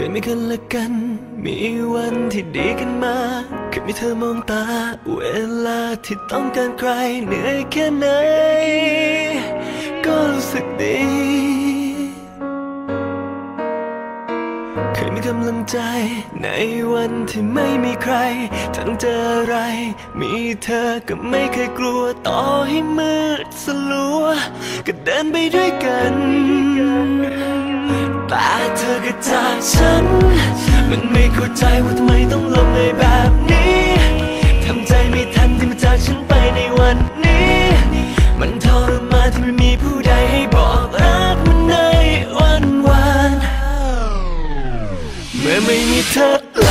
คยมีกันและกัน มีวันที่ดีกันมา เคยมีเธอมองตา เวลาที่ต้องการใครเหนื่อยแค่ไหน ก็รู้สึกดี เคยมีกำลังใจ ในวันที่ไม่มีใคร ทั้งเจออะไร มีเธอก็ไม่เคยกลัว ต่อให้มืดสลัว ก็เดินไปด้วยกัน แต่เธอก็จากฉัน มันไม่เข้าใจว่าทำไมต้องลงในแบบนี้ทำใจไม่ทันที่มันจากฉันไปในวันนี้ มันทรมานที่ไม่มีผู้ใดให้บอกรักมันในวันวานเมื่อไม่มีเธอ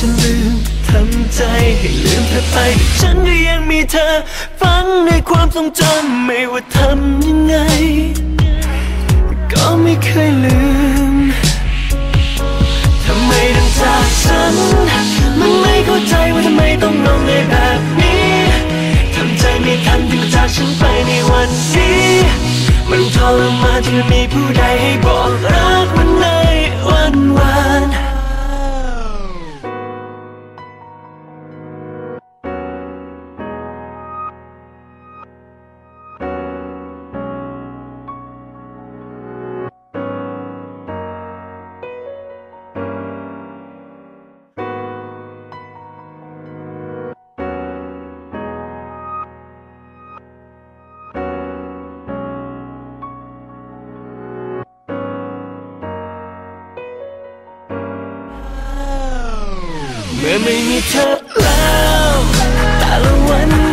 จะลืมทำใจให้ลืมเธอไป ฉันก็ยังมีเธอฟังในความทรงจำไม่ว่าทำยังไง ก็ไม่เคยลืมทำไมต้องจากฉัน มันไม่เข้าใจว่าทำไมต้องลงในแบบนี้ทำใจไม่ทันที่มาจากฉันไปในวันนี้มันทรมานที่มีผู้ใดให้บอกรักมัน มื่อไม่มีเธอแล้วแต่ละวัน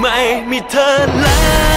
ไม่มีเธอแล้ว